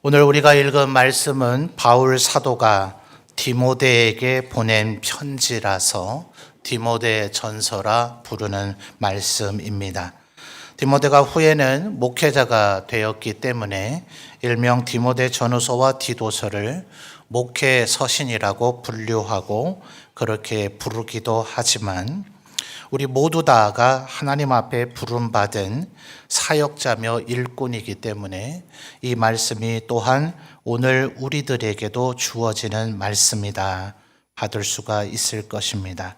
오늘 우리가 읽은 말씀은 바울 사도가 디모데에게 보낸 편지라서 디모데 전서라 부르는 말씀입니다. 디모데가 후에는 목회자가 되었기 때문에 일명 디모데 전후서와 디도서를 목회 서신이라고 분류하고 그렇게 부르기도 하지만 우리 모두 다가 하나님 앞에 부름받은 사역자며 일꾼이기 때문에 이 말씀이 또한 오늘 우리들에게도 주어지는 말씀이다. 받을 수가 있을 것입니다.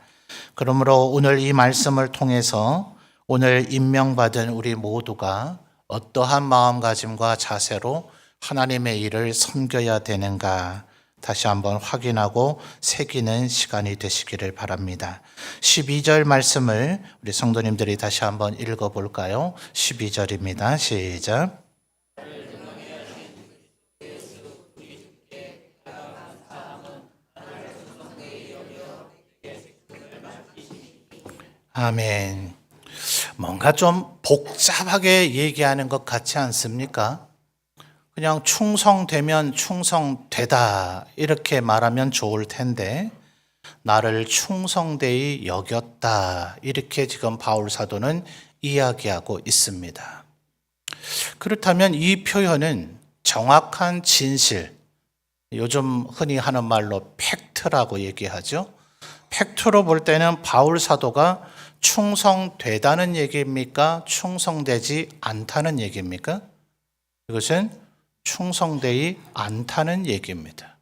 그러므로 오늘 이 말씀을 통해서 오늘 임명받은 우리 모두가 어떠한 마음가짐과 자세로 하나님의 일을 섬겨야 되는가 다시 한번 확인하고 새기는 시간이 되시기를 바랍니다. 12절 말씀을 우리 성도님들이 다시 한번 읽어 볼까요? 12절입니다. 시작. 아멘. 뭔가 좀 복잡하게 얘기하는 것 같지 않습니까? 그냥 충성되면 충성되다 이렇게 말하면 좋을 텐데 나를 충성되이 여겼다 이렇게 지금 바울 사도는 이야기하고 있습니다. 그렇다면 이 표현은 정확한 진실, 요즘 흔히 하는 말로 팩트라고 얘기하죠. 팩트로 볼 때는 바울 사도가 충성되다는 얘기입니까? 충성되지 않다는 얘기입니까? 이것은 충성되지 않다는 얘기입니다.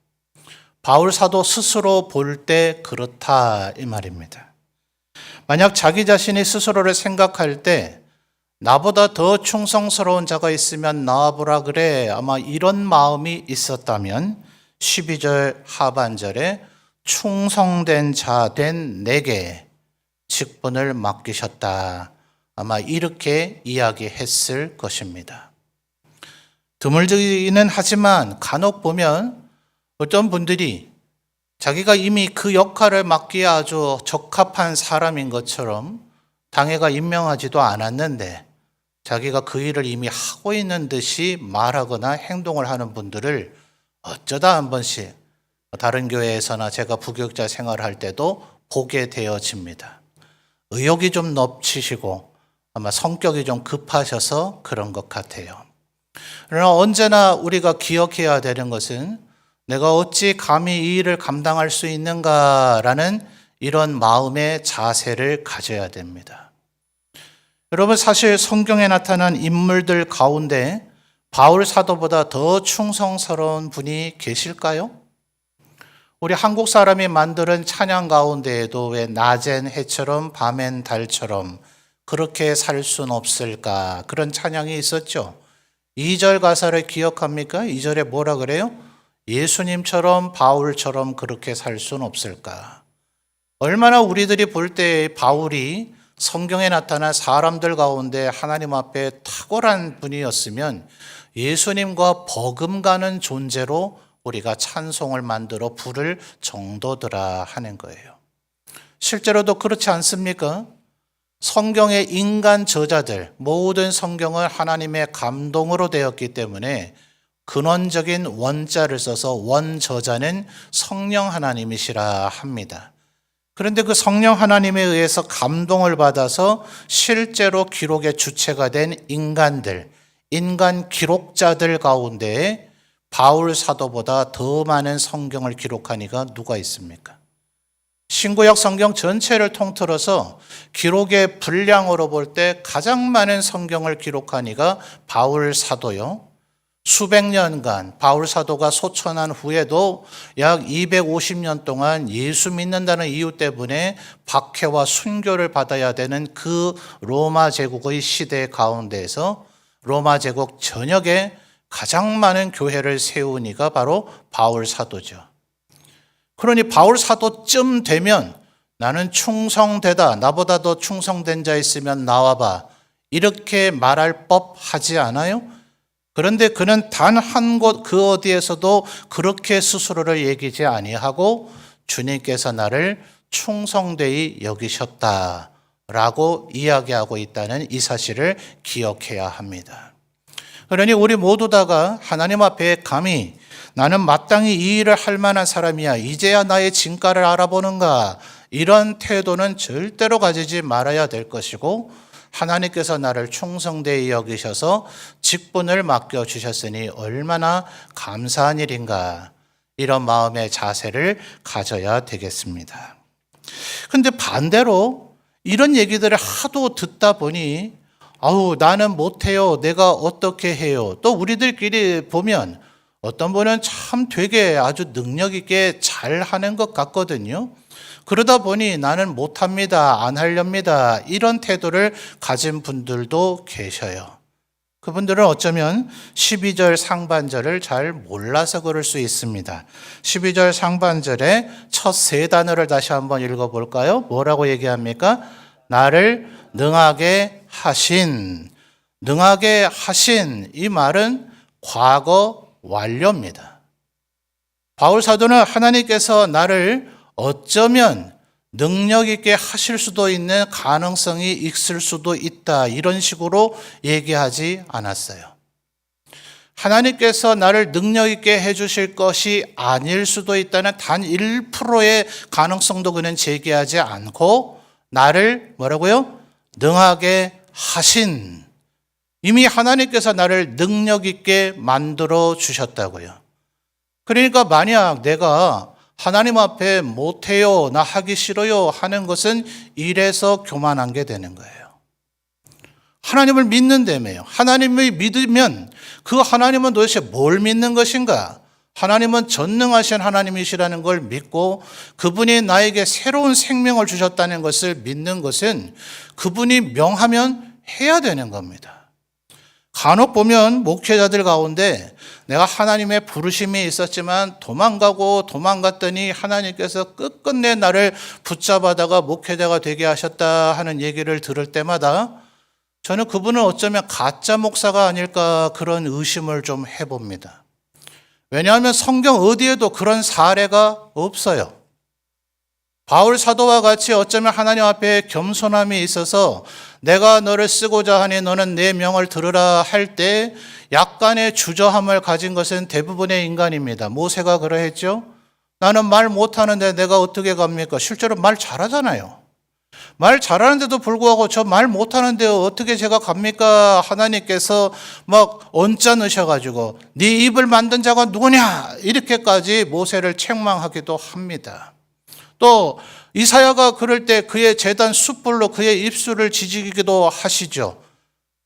바울 사도 스스로 볼 때 그렇다 이 말입니다. 만약 자기 자신이 스스로를 생각할 때 나보다 더 충성스러운 자가 있으면 나와보라 그래 아마 이런 마음이 있었다면 12절 하반절에 충성된 자 된 내게 직분을 맡기셨다. 아마 이렇게 이야기했을 것입니다. 드물지는 하지만 간혹 보면 어떤 분들이 자기가 이미 그 역할을 맡기에 아주 적합한 사람인 것처럼 당회가 임명하지도 않았는데 자기가 그 일을 이미 하고 있는 듯이 말하거나 행동을 하는 분들을 어쩌다 한 번씩 다른 교회에서나 제가 부교육자 생활을 할 때도 보게 되어집니다. 의욕이 좀 넘치시고 아마 성격이 좀 급하셔서 그런 것 같아요. 그러나 언제나 우리가 기억해야 되는 것은 내가 어찌 감히 이 일을 감당할 수 있는가라는 이런 마음의 자세를 가져야 됩니다. 여러분, 사실 성경에 나타난 인물들 가운데 바울 사도보다 더 충성스러운 분이 계실까요? 우리 한국 사람이 만드는 찬양 가운데에도 왜 낮엔 해처럼 밤엔 달처럼 그렇게 살 순 없을까? 그런 찬양이 있었죠. 2절 가사를 기억합니까? 2절에 뭐라 그래요? 예수님처럼 바울처럼 그렇게 살 수는 없을까? 얼마나 우리들이 볼 때 바울이 성경에 나타난 사람들 가운데 하나님 앞에 탁월한 분이었으면 예수님과 버금가는 존재로 우리가 찬송을 만들어 부를 정도더라 하는 거예요. 실제로도 그렇지 않습니까? 성경의 인간 저자들, 모든 성경은 하나님의 감동으로 되었기 때문에 근원적인 원자를 써서 원저자는 성령 하나님이시라 합니다. 그런데 그 성령 하나님에 의해서 감동을 받아서 실제로 기록의 주체가 된 인간들, 인간 기록자들 가운데 바울 사도보다 더 많은 성경을 기록한 이가 누가 있습니까? 신구약 성경 전체를 통틀어서 기록의 분량으로 볼 때 가장 많은 성경을 기록한 이가 바울 사도요. 수백 년간 바울 사도가 소천한 후에도 약 250년 동안 예수 믿는다는 이유 때문에 박해와 순교를 받아야 되는 그 로마 제국의 시대 가운데에서 로마 제국 전역에 가장 많은 교회를 세운 이가 바로 바울 사도죠. 그러니 바울 사도쯤 되면 나는 충성되다. 나보다 더 충성된 자 있으면 나와봐. 이렇게 말할 법 하지 않아요? 그런데 그는 단 한 곳 그 어디에서도 그렇게 스스로를 얘기지 아니하고 주님께서 나를 충성되이 여기셨다 라고 이야기하고 있다는 이 사실을 기억해야 합니다. 그러니 우리 모두 다가 하나님 앞에 감히 나는 마땅히 이 일을 할 만한 사람이야. 이제야 나의 진가를 알아보는가. 이런 태도는 절대로 가지지 말아야 될 것이고 하나님께서 나를 충성되이 여기셔서 직분을 맡겨 주셨으니 얼마나 감사한 일인가. 이런 마음의 자세를 가져야 되겠습니다. 근데 반대로 이런 얘기들을 하도 듣다 보니 아우 나는 못해요. 내가 어떻게 해요. 또 우리들끼리 보면 어떤 분은 참 되게 아주 능력 있게 잘 하는 것 같거든요. 그러다 보니 나는 못합니다. 안 하렵니다. 이런 태도를 가진 분들도 계셔요. 그분들은 어쩌면 12절 상반절을 잘 몰라서 그럴 수 있습니다. 12절 상반절의 첫 세 단어를 다시 한번 읽어볼까요? 뭐라고 얘기합니까? 나를 능하게 하신, 능하게 하신 이 말은 과거 완료입니다. 바울 사도는 하나님께서 나를 어쩌면 능력 있게 하실 수도 있는 가능성이 있을 수도 있다. 이런 식으로 얘기하지 않았어요. 하나님께서 나를 능력 있게 해주실 것이 아닐 수도 있다는 단 1%의 가능성도 그는 제기하지 않고 나를 뭐라고요? 능하게 하신 이미 하나님께서 나를 능력 있게 만들어 주셨다고요. 그러니까 만약 내가 하나님 앞에 못해요, 나 하기 싫어요 하는 것은 이래서 교만한 게 되는 거예요. 하나님을 믿는다며요. 하나님을 믿으면 그 하나님은 도대체 뭘 믿는 것인가? 하나님은 전능하신 하나님이시라는 걸 믿고 그분이 나에게 새로운 생명을 주셨다는 것을 믿는 것은 그분이 명하면 해야 되는 겁니다. 간혹 보면 목회자들 가운데 내가 하나님의 부르심이 있었지만 도망가고 도망갔더니 하나님께서 끝끝내 나를 붙잡아다가 목회자가 되게 하셨다 하는 얘기를 들을 때마다 저는 그분은 어쩌면 가짜 목사가 아닐까 그런 의심을 좀 해봅니다. 왜냐하면 성경 어디에도 그런 사례가 없어요. 바울 사도와 같이 어쩌면 하나님 앞에 겸손함이 있어서 내가 너를 쓰고자 하니 너는 내 명을 들으라 할 때 약간의 주저함을 가진 것은 대부분의 인간입니다. 모세가 그러했죠. 나는 말 못하는데 내가 어떻게 갑니까? 실제로 말 잘하잖아요. 말 잘하는데도 불구하고 저 말 못하는데 어떻게 제가 갑니까? 하나님께서 막 언짢 으셔가지고 네 입을 만든 자가 누구냐? 이렇게까지 모세를 책망하기도 합니다. 또 이사야가 그럴 때 그의 재단 숯불로 그의 입술을 지지기도 하시죠.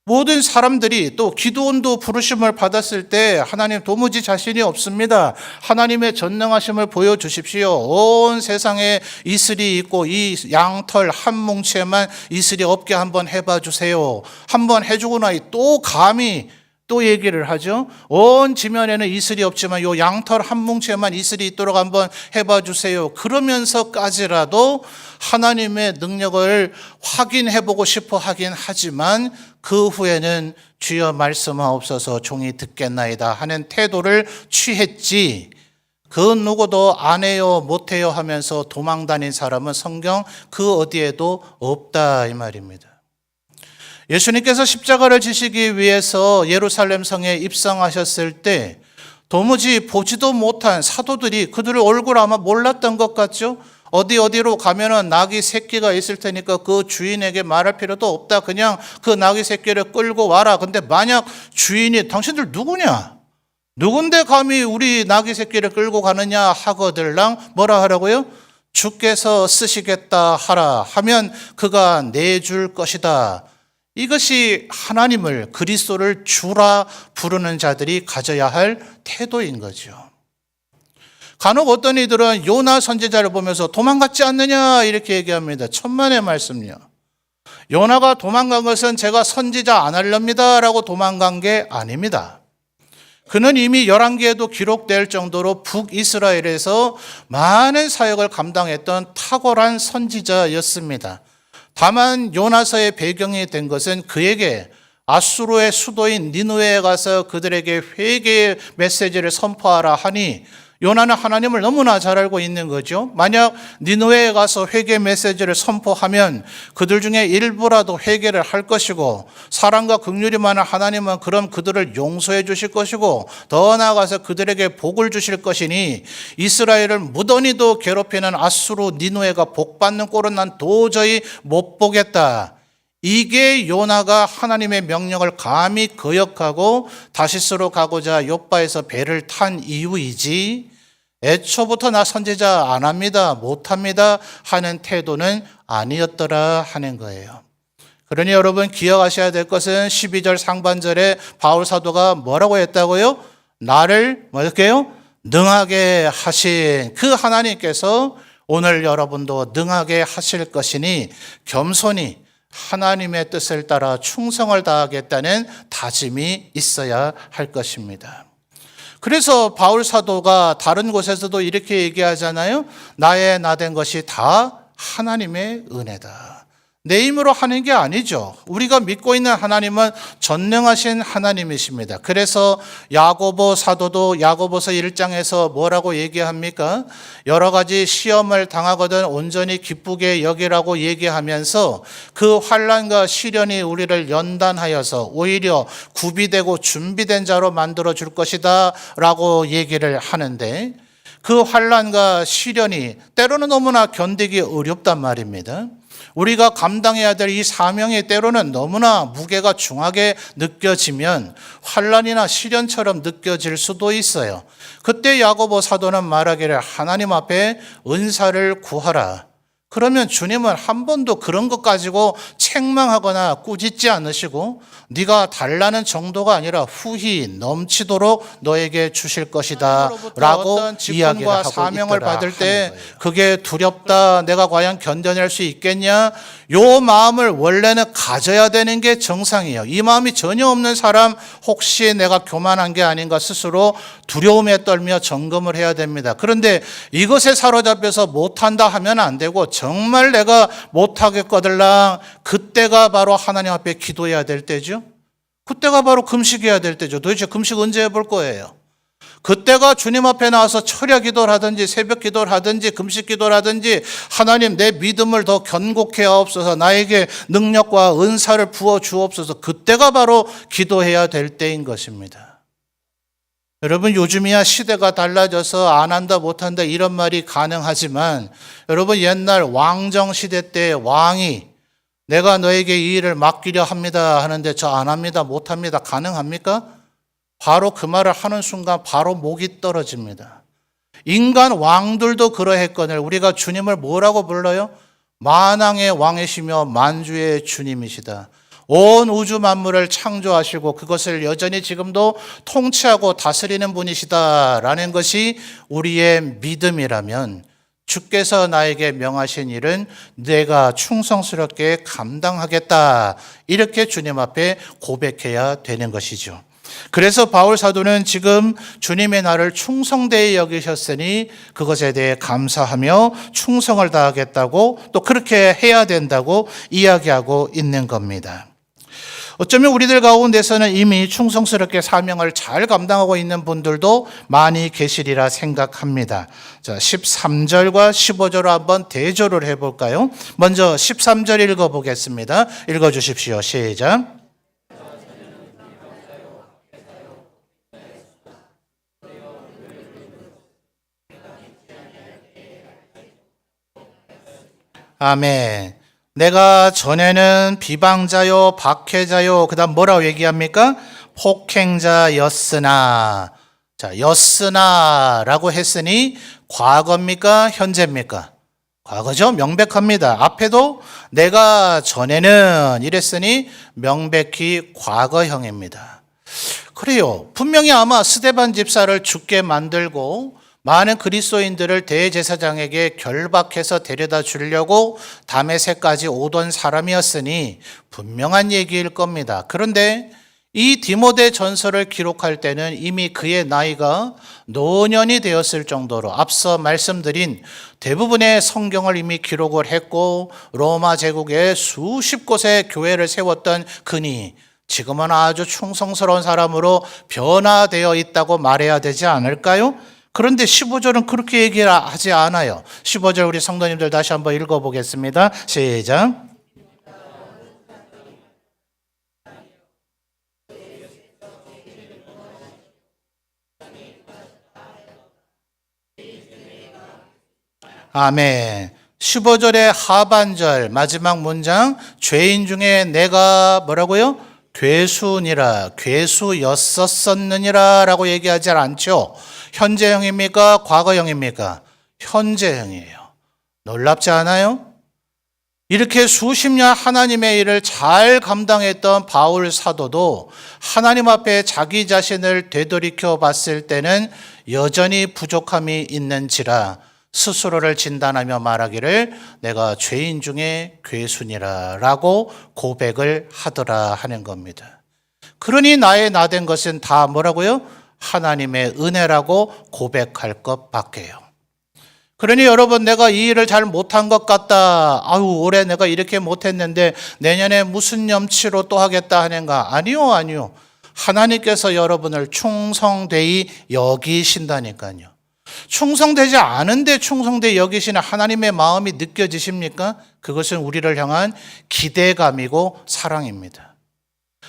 모든 사람들이 또 기도원도 부르심을 받았을 때 하나님 도무지 자신이 없습니다. 하나님의 전능하심을 보여주십시오. 온 세상에 이슬이 있고 이 양털 한 뭉치에만 이슬이 없게 한번 해봐 주세요. 한번 해주고 나니 또 감히 또 얘기를 하죠. 온 지면에는 이슬이 없지만 요 양털 한 뭉치에만 이슬이 있도록 한번 해봐 주세요. 그러면서까지라도 하나님의 능력을 확인해 보고 싶어 하긴 하지만 그 후에는 주여 말씀하옵소서 종이 듣겠나이다 하는 태도를 취했지. 그 누구도 안 해요, 못 해요 하면서 도망 다닌 사람은 성경 그 어디에도 없다 이 말입니다. 예수님께서 십자가를 지시기 위해서 예루살렘 성에 입성하셨을 때 도무지 보지도 못한 사도들이 그들의 얼굴 아마 몰랐던 것 같죠? 어디 어디로 가면은 낙이 새끼가 있을 테니까 그 주인에게 말할 필요도 없다. 그냥 그 낙이 새끼를 끌고 와라. 근데 만약 주인이 당신들 누구냐? 누군데 감히 우리 낙이 새끼를 끌고 가느냐 하거들랑 뭐라 하라고요? 주께서 쓰시겠다 하라 하면 그가 내줄 것이다. 이것이 하나님을 그리스도를 주라 부르는 자들이 가져야 할 태도인 거죠. 간혹 어떤 이들은 요나 선지자를 보면서 도망갔지 않느냐 이렇게 얘기합니다. 천만의 말씀요. 요나가 도망간 것은 제가 선지자 안 하렵니다라고 도망간 게 아닙니다. 그는 이미 11개에도 기록될 정도로 북이스라엘에서 많은 사역을 감당했던 탁월한 선지자였습니다. 다만 요나서의 배경이 된 것은 그에게 아수르의 수도인 니누에 가서 그들에게 회개의 메시지를 선포하라 하니 요나는 하나님을 너무나 잘 알고 있는 거죠. 만약 니누에에 가서 회개 메시지를 선포하면 그들 중에 일부라도 회개를 할 것이고 사랑과 극률이 많은 하나님은 그럼 그들을 용서해 주실 것이고 더 나아가서 그들에게 복을 주실 것이니 이스라엘을 무던히도 괴롭히는 아수르 니누에가 복 받는 꼴은 난 도저히 못 보겠다. 이게 요나가 하나님의 명령을 감히 거역하고 다시스로 가고자 요바에서 배를 탄 이유이지 애초부터 나 선지자 안 합니다 못 합니다 하는 태도는 아니었더라 하는 거예요. 그러니 여러분 기억하셔야 될 것은 12절 상반절에 바울 사도가 뭐라고 했다고요? 나를 뭐랄게요? 능하게 하신 그 하나님께서 오늘 여러분도 능하게 하실 것이니 겸손히 하나님의 뜻을 따라 충성을 다하겠다는 다짐이 있어야 할 것입니다. 그래서 바울 사도가 다른 곳에서도 이렇게 얘기하잖아요. 나의 나 된 것이 다 하나님의 은혜다. 내 힘으로 하는 게 아니죠. 우리가 믿고 있는 하나님은 전능하신 하나님이십니다. 그래서 야고보 사도도 야고보서 1장에서 뭐라고 얘기합니까? 여러 가지 시험을 당하거든 온전히 기쁘게 여기라고 얘기하면서 그 환란과 시련이 우리를 연단하여서 오히려 구비되고 준비된 자로 만들어 줄 것이다라고 얘기를 하는데 그 환란과 시련이 때로는 너무나 견디기 어렵단 말입니다. 우리가 감당해야 될 이 사명이 때로는 너무나 무게가 중하게 느껴지면 환란이나 시련처럼 느껴질 수도 있어요. 그때 야고보 사도는 말하기를 하나님 앞에 은사를 구하라. 그러면 주님은 한 번도 그런 것 가지고 책망하거나 꾸짖지 않으시고 네가 달라는 정도가 아니라 후히 넘치도록 너에게 주실 것이다 라고 이야기를 하고 사명을 받을 때 그게 두렵다 내가 과연 견뎌낼 수 있겠냐? 요 마음을 원래는 가져야 되는 게 정상이에요. 이 마음이 전혀 없는 사람 혹시 내가 교만한 게 아닌가 스스로 두려움에 떨며 점검을 해야 됩니다. 그런데 이것에 사로잡혀서 못한다 하면 안 되고 정말 내가 못하겠거들랑 그때가 바로 하나님 앞에 기도해야 될 때죠. 그때가 바로 금식해야 될 때죠. 도대체 금식 언제 해볼 거예요? 그때가 주님 앞에 나와서 철야 기도를 하든지 새벽 기도를 하든지 금식 기도를 하든지 하나님 내 믿음을 더 견고케 하옵소서 나에게 능력과 은사를 부어 주옵소서 그때가 바로 기도해야 될 때인 것입니다. 여러분 요즘이야 시대가 달라져서 안 한다 못 한다 이런 말이 가능하지만 여러분 옛날 왕정 시대 때 왕이 내가 너에게 이 일을 맡기려 합니다 하는데 저 안 합니다 못 합니다 가능합니까? 바로 그 말을 하는 순간 바로 목이 떨어집니다. 인간 왕들도 그러했거늘 우리가 주님을 뭐라고 불러요? 만왕의 왕이시며 만주의 주님이시다. 온 우주 만물을 창조하시고 그것을 여전히 지금도 통치하고 다스리는 분이시다라는 것이 우리의 믿음이라면 주께서 나에게 명하신 일은 내가 충성스럽게 감당하겠다. 이렇게 주님 앞에 고백해야 되는 것이죠. 그래서 바울 사도는 지금 주님의 나를 충성되이 여기셨으니 그것에 대해 감사하며 충성을 다하겠다고 또 그렇게 해야 된다고 이야기하고 있는 겁니다. 어쩌면 우리들 가운데서는 이미 충성스럽게 사명을 잘 감당하고 있는 분들도 많이 계시리라 생각합니다. 자, 13절과 15절을 한번 대조를 해볼까요? 먼저 13절 읽어보겠습니다. 읽어주십시오. 시작. 아멘. 내가 전에는 비방자요, 박해자요, 그 다음 뭐라고 얘기합니까? 폭행자였으나. 자, 였으나 라고 했으니 과거입니까? 현재입니까? 과거죠. 명백합니다. 앞에도 내가 전에는 이랬으니 명백히 과거형입니다. 그래요. 분명히 아마 스데반 집사를 죽게 만들고 많은 그리스도인들을 대제사장에게 결박해서 데려다 주려고 다메섹까지 오던 사람이었으니 분명한 얘기일 겁니다. 그런데 이 디모데 전설을 기록할 때는 이미 그의 나이가 노년이 되었을 정도로 앞서 말씀드린 대부분의 성경을 이미 기록을 했고 로마 제국에 수십 곳의 교회를 세웠던 그니 지금은 아주 충성스러운 사람으로 변화되어 있다고 말해야 되지 않을까요? 그런데 15절은 그렇게 얘기하지 않아요. 15절 우리 성도님들 다시 한번 읽어보겠습니다. 시작. 아멘. 15절의 하반절 마지막 문장 죄인 중에 내가 뭐라고요? 괴수니라 괴수였었었느니라 라고 얘기하지 않죠. 현재형입니까? 과거형입니까? 현재형이에요. 놀랍지 않아요? 이렇게 수십 년 하나님의 일을 잘 감당했던 바울 사도도 하나님 앞에 자기 자신을 되돌이켜 봤을 때는 여전히 부족함이 있는지라 스스로를 진단하며 말하기를 내가 죄인 중에 괴순이라 라고 고백을 하더라 하는 겁니다. 그러니 나의 나된 것은 다 뭐라고요? 하나님의 은혜라고 고백할 것 밖에요. 그러니 여러분 내가 이 일을 잘 못한 것 같다. 아유 올해 내가 이렇게 못했는데 내년에 무슨 염치로 또 하겠다 하는가? 아니요 아니요. 하나님께서 여러분을 충성되이 여기신다니까요. 충성되지 않은데 충성되 여기시는 하나님의 마음이 느껴지십니까? 그것은 우리를 향한 기대감이고 사랑입니다.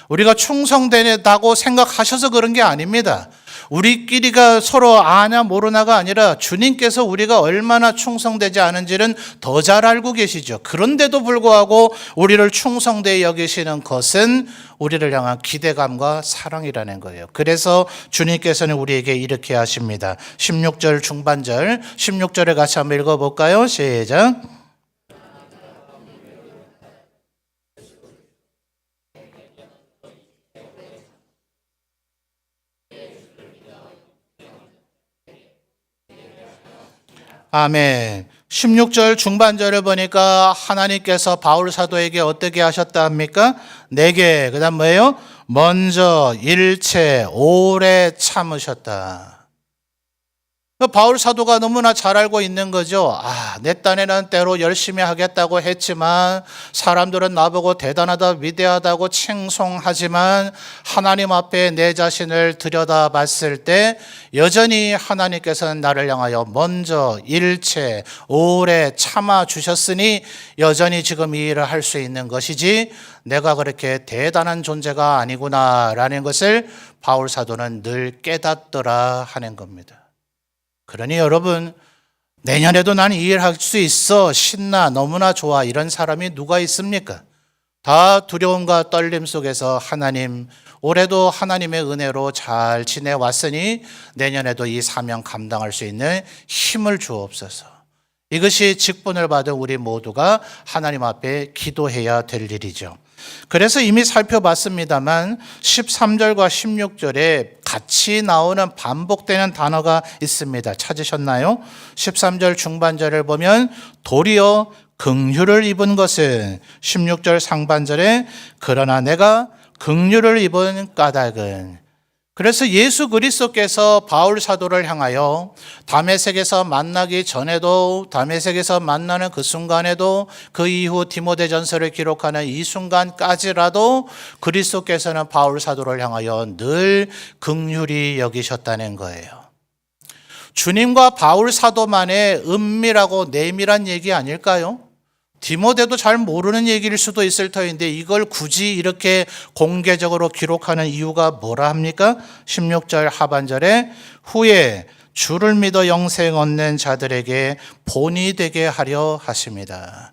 우리가 충성되다고 생각하셔서 그런 게 아닙니다. 우리끼리가 서로 아냐 모르나가 아니라 주님께서 우리가 얼마나 충성되지 않은지는 더 잘 알고 계시죠. 그런데도 불구하고 우리를 충성되게 여기시는 것은 우리를 향한 기대감과 사랑이라는 거예요. 그래서 주님께서는 우리에게 이렇게 하십니다. 16절 중반절, 16절에 같이 한번 읽어볼까요? 시작. 아멘. 16절 중반절을 보니까 하나님께서 바울 사도에게 어떻게 하셨다 합니까? 내게 그다음 뭐예요? 먼저 일체 오래 참으셨다. 그 바울 사도가 너무나 잘 알고 있는 거죠. 아, 내 딴에는 때로 열심히 하겠다고 했지만 사람들은 나보고 대단하다, 위대하다고 칭송하지만 하나님 앞에 내 자신을 들여다 봤을 때 여전히 하나님께서는 나를 향하여 먼저 일체 오래 참아 주셨으니 여전히 지금 이 일을 할 수 있는 것이지 내가 그렇게 대단한 존재가 아니구나라는 것을 바울 사도는 늘 깨닫더라 하는 겁니다. 그러니 여러분, 내년에도 난 이 일 할 수 있어. 신나. 너무나 좋아. 이런 사람이 누가 있습니까? 다 두려움과 떨림 속에서 하나님, 올해도 하나님의 은혜로 잘 지내왔으니 내년에도 이 사명 감당할 수 있는 힘을 주옵소서. 이것이 직분을 받은 우리 모두가 하나님 앞에 기도해야 될 일이죠. 그래서 이미 살펴봤습니다만 13절과 16절에 같이 나오는 반복되는 단어가 있습니다. 찾으셨나요? 13절 중반절을 보면 도리어 긍휼을 입은 것은 16절 상반절에 그러나 내가 긍휼을 입은 까닭은 그래서 예수 그리스도께서 바울 사도를 향하여 담에색에서 만나기 전에도 담에색에서 만나는 그 순간에도 그 이후 디모데전서를 기록하는 이 순간까지라도 그리스도께서는 바울 사도를 향하여 늘 긍휼히 여기셨다는 거예요. 주님과 바울 사도만의 은밀하고 내밀한 얘기 아닐까요? 디모데도 잘 모르는 얘기일 수도 있을 터인데 이걸 굳이 이렇게 공개적으로 기록하는 이유가 뭐라 합니까? 16절 하반절에 후에 주를 믿어 영생 얻는 자들에게 본이 되게 하려 하십니다.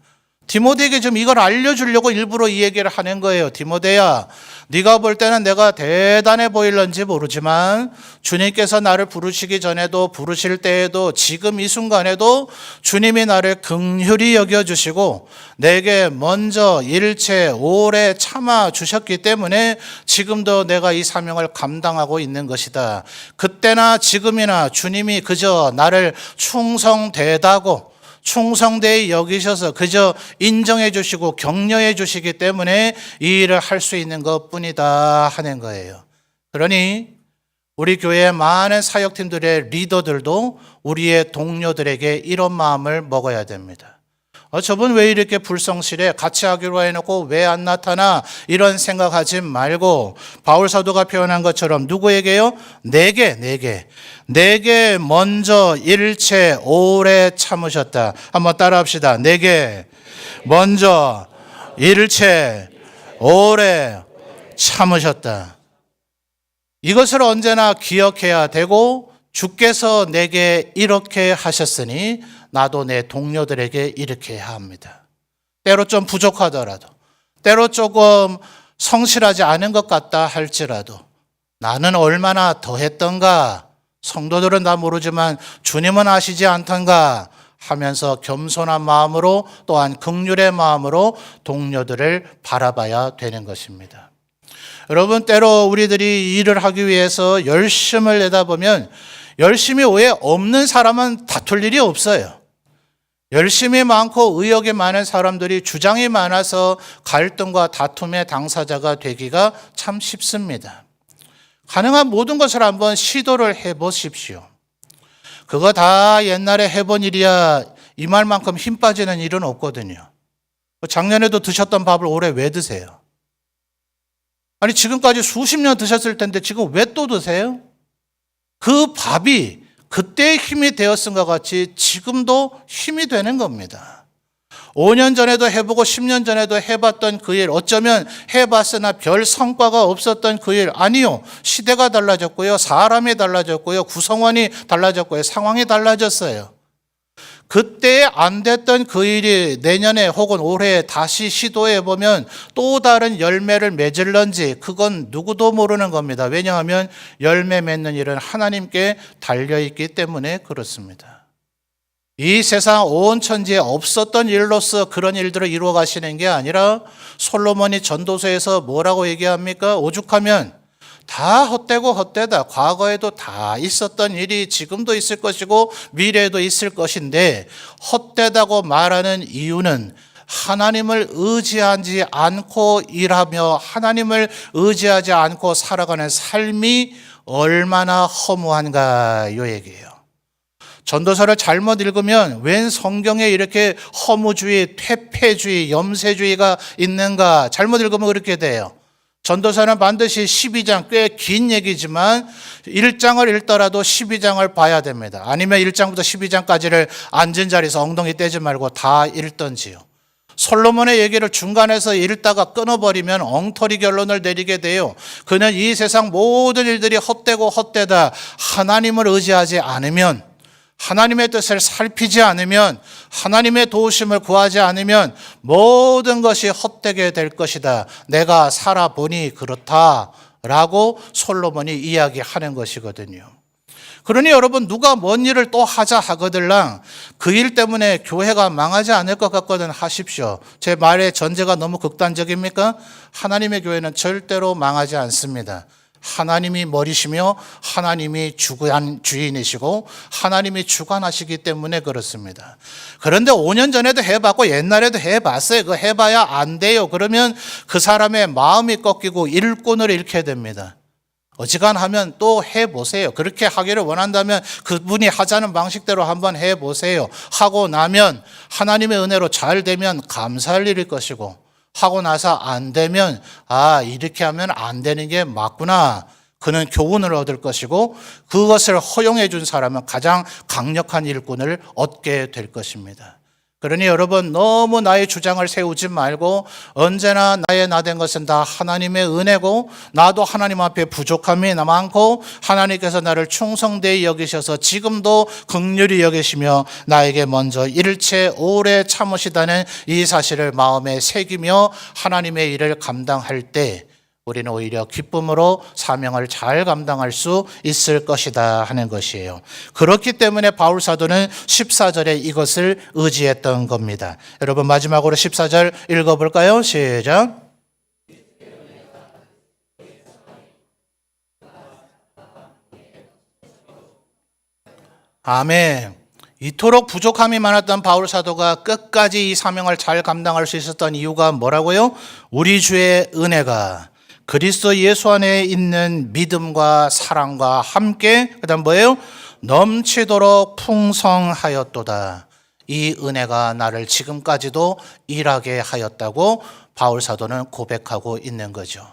디모데에게 좀 이걸 알려주려고 일부러 이 얘기를 하는 거예요. 디모데야, 네가 볼 때는 내가 대단해 보일런지 모르지만 주님께서 나를 부르시기 전에도 부르실 때에도 지금 이 순간에도 주님이 나를 긍휼히 여겨 주시고 내게 먼저 일체 오래 참아 주셨기 때문에 지금도 내가 이 사명을 감당하고 있는 것이다. 그때나 지금이나 주님이 그저 나를 충성되다고 충성되이 여기셔서 그저 인정해 주시고 격려해 주시기 때문에 이 일을 할 수 있는 것 뿐이다 하는 거예요. 그러니 우리 교회 많은 사역팀들의 리더들도 우리의 동료들에게 이런 마음을 먹어야 됩니다. 어, 저분 왜 이렇게 불성실해? 같이 하기로 해놓고 왜 안 나타나? 이런 생각하지 말고 바울 사도가 표현한 것처럼 누구에게요? 내게, 내게. 내게 먼저 일체 오래 참으셨다. 한번 따라합시다. 내게 먼저 일체 오래 참으셨다. 이것을 언제나 기억해야 되고 주께서 내게 이렇게 하셨으니 나도 내 동료들에게 이렇게 해야 합니다. 때로 좀 부족하더라도, 때로 조금 성실하지 않은 것 같다 할지라도 나는 얼마나 더 했던가, 성도들은 다 모르지만 주님은 아시지 않던가 하면서 겸손한 마음으로 또한 극률의 마음으로 동료들을 바라봐야 되는 것입니다. 여러분, 때로 우리들이 일을 하기 위해서 열심을 내다 보면 열심히 왜 없는 사람은 다툴 일이 없어요. 열심히 많고 의욕이 많은 사람들이 주장이 많아서 갈등과 다툼의 당사자가 되기가 참 쉽습니다. 가능한 모든 것을 한번 시도를 해 보십시오. 그거 다 옛날에 해본 일이야 이 말만큼 힘 빠지는 일은 없거든요. 작년에도 드셨던 밥을 올해 왜 드세요? 아니, 지금까지 수십 년 드셨을 텐데 지금 왜 또 드세요? 그 밥이 그때 힘이 되었은 것 같이 지금도 힘이 되는 겁니다. 5년 전에도 해보고 10년 전에도 해봤던 그 일, 어쩌면 해봤으나 별 성과가 없었던 그 일, 아니요. 시대가 달라졌고요. 사람이 달라졌고요. 구성원이 달라졌고요. 상황이 달라졌어요. 그때 안 됐던 그 일이 내년에 혹은 올해 다시 시도해 보면 또 다른 열매를 맺을런지 그건 누구도 모르는 겁니다. 왜냐하면 열매 맺는 일은 하나님께 달려 있기 때문에 그렇습니다. 이 세상 온 천지에 없었던 일로서 그런 일들을 이루어 가시는 게 아니라 솔로몬이 전도서에서 뭐라고 얘기합니까? 오죽하면 다 헛되고 헛되다. 과거에도 다 있었던 일이 지금도 있을 것이고 미래에도 있을 것인데 헛되다고 말하는 이유는 하나님을 의지하지 않고 일하며 하나님을 의지하지 않고 살아가는 삶이 얼마나 허무한가 요 얘기예요. 전도서를 잘못 읽으면 웬 성경에 이렇게 허무주의, 퇴폐주의, 염세주의가 있는가 잘못 읽으면 그렇게 돼요. 전도서는 반드시 12장 꽤 긴 얘기지만 1장을 읽더라도 12장을 봐야 됩니다. 아니면 1장부터 12장까지를 앉은 자리에서 엉덩이 떼지 말고 다 읽던지요. 솔로몬의 얘기를 중간에서 읽다가 끊어버리면 엉터리 결론을 내리게 돼요. 그는 이 세상 모든 일들이 헛되고 헛되다. 하나님을 의지하지 않으면 하나님의 뜻을 살피지 않으면 하나님의 도우심을 구하지 않으면 모든 것이 헛되게 될 것이다. 내가 살아보니 그렇다라고 솔로몬이 이야기하는 것이거든요. 그러니 여러분 누가 뭔 일을 또 하자 하거들랑 그 일 때문에 교회가 망하지 않을 것 같거든 하십시오. 제 말의 전제가 너무 극단적입니까? 하나님의 교회는 절대로 망하지 않습니다. 하나님이 머리시며 하나님이 주관 주인이시고 하나님이 주관하시기 때문에 그렇습니다. 그런데 5년 전에도 해봤고 옛날에도 해봤어요. 그 해봐야 안 돼요. 그러면 그 사람의 마음이 꺾이고 일꾼을 잃게 됩니다. 어지간하면 또 해보세요. 그렇게 하기를 원한다면 그분이 하자는 방식대로 한번 해보세요. 하고 나면 하나님의 은혜로 잘 되면 감사할 일일 것이고 하고 나서 안 되면 아 이렇게 하면 안 되는 게 맞구나. 그는 교훈을 얻을 것이고 그것을 허용해 준 사람은 가장 강력한 일꾼을 얻게 될 것입니다. 그러니 여러분 너무 나의 주장을 세우지 말고 언제나 나의 나 된 것은 다 하나님의 은혜고 나도 하나님 앞에 부족함이 많고 하나님께서 나를 충성되이 여기셔서 지금도 극률이 여기시며 나에게 먼저 일체 오래 참으시다는 이 사실을 마음에 새기며 하나님의 일을 감당할 때 우리는 오히려 기쁨으로 사명을 잘 감당할 수 있을 것이다 하는 것이에요. 그렇기 때문에 바울 사도는 14절에 이것을 의지했던 겁니다. 여러분 마지막으로 14절 읽어 볼까요? 시작. 아멘. 이토록 부족함이 많았던 바울 사도가 끝까지 이 사명을 잘 감당할 수 있었던 이유가 뭐라고요? 우리 주의 은혜가 그리스도 예수 안에 있는 믿음과 사랑과 함께 그다음 뭐예요? 넘치도록 풍성하였도다. 이 은혜가 나를 지금까지도 일하게 하였다고 바울 사도는 고백하고 있는 거죠.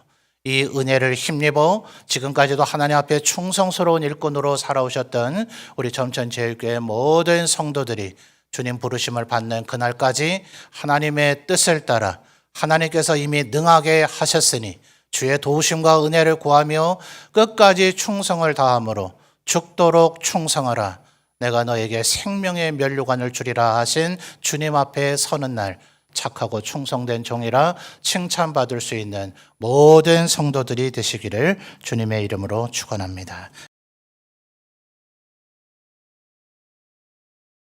이 은혜를 힘입어 지금까지도 하나님 앞에 충성스러운 일꾼으로 살아오셨던 우리 점천제일교회 모든 성도들이 주님 부르심을 받는 그날까지 하나님의 뜻을 따라 하나님께서 이미 능하게 하셨으니 주의 도우심과 은혜를 구하며 끝까지 충성을 다함으로 죽도록 충성하라. 내가 너에게 생명의 면류관을 주리라 하신 주님 앞에 서는 날 착하고 충성된 종이라 칭찬받을 수 있는 모든 성도들이 되시기를 주님의 이름으로 축원합니다.